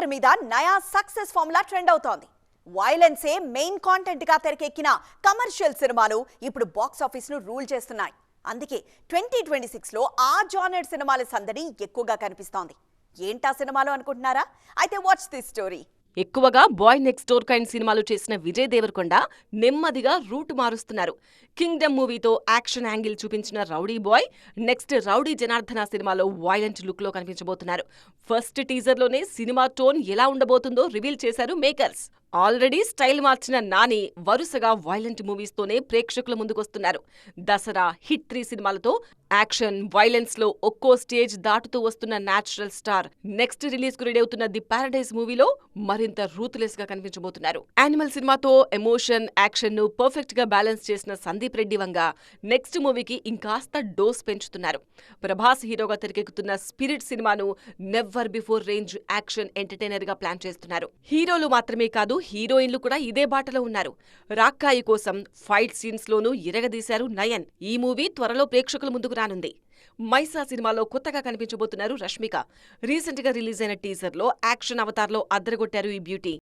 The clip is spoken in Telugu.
తెర మీద నయా సక్సెస్ ఫార్ములా ట్రెండ్ అవుతోంది. వైలెన్సే మెయిన్ కాంటెంట్గా తెరకెక్కిన కమర్షియల్ సినిమాలు ఇప్పుడు బాక్స్ ఆఫీస్ను రూల్ చేస్తున్నాయి. అందుకే ట్వంటీ ట్వంటీ సిక్స్లో ఆ జానర్ సినిమాల సందడి ఎక్కువగా కనిపిస్తోంది. ఏంటా సినిమాలు అనుకుంటున్నారా? అయితే వాచ్ దిస్ స్టోరీ ఎక్కువగా బాయ్ నెక్స్ట్ డోర్ కైండ్ సినిమాలు చేసిన విజయ్ దేవరకొండ నెమ్మదిగా రూట్ మారుస్తున్నారు. కింగ్డమ్ మూవీతో యాక్షన్ యాంగిల్ చూపించిన rowdy boy next rowdy Janardhana సినిమాలో వైలెంట్ లుక్లో కనిపించబోతున్నారు. ఫస్ట్ టీజర్లోనే సినిమా టోన్ ఎలా ఉండబోతుందో రివీల్ చేశారు మేకర్స్. ఆల్రెడీ స్టైల్ మార్చిన నాని వరుసగా వైలెంట్ మూవీస్తోనే ప్రేక్షకుల ముందుకొస్తున్నారు. దసరా హిట్ త్రీ సినిమాలతో యాక్షన్ వైలెన్స్లో ఒక్కో స్టేజ్ దాటుతూ వస్తున్న న్యాచురల్ స్టార్ నెక్స్ట్ రిలీజ్కు రెడీ అవుతున్న ది పారడైజ్ మూవీలో మరింత రూత్లెస్గా కనిపించబోతున్నారు. యానిమల్ సినిమాతో ఎమోషన్ యాక్షన్ను పర్ఫెక్ట్గా బ్యాలెన్స్ చేసిన సందీప్ రెడ్డి వంగ నెక్స్ట్ మూవీకి ఇంకాస్త డోస్ పెంచుతున్నారు. ప్రభాస్ హీరోగా తెరకెక్కుతున్న స్పిరిట్ సినిమాను నెవర్ బిఫోర్ రేంజ్ యాక్షన్ ఎంటర్టైనర్గా ప్లాన్ చేస్తున్నారు. హీరోలు మాత్రమే కాదు హీరోయిన్లు కూడా ఇదే బాటలో ఉన్నారు. రాక్కాయి కోసం ఫైట్ సీన్స్ లోనూ ఇరగదీశారు నయన్. ఈ మూవీ త్వరలో ప్రేక్షకుల ముందుకు రానుంది. మైసా సినిమాలో కొత్తగా కనిపించబోతున్నారు రష్మిక. రీసెంట్గా రిలీజ్ అయిన టీజర్లో యాక్షన్ అవతార్లో అద్దరగొట్టారు ఈ బ్యూటీ.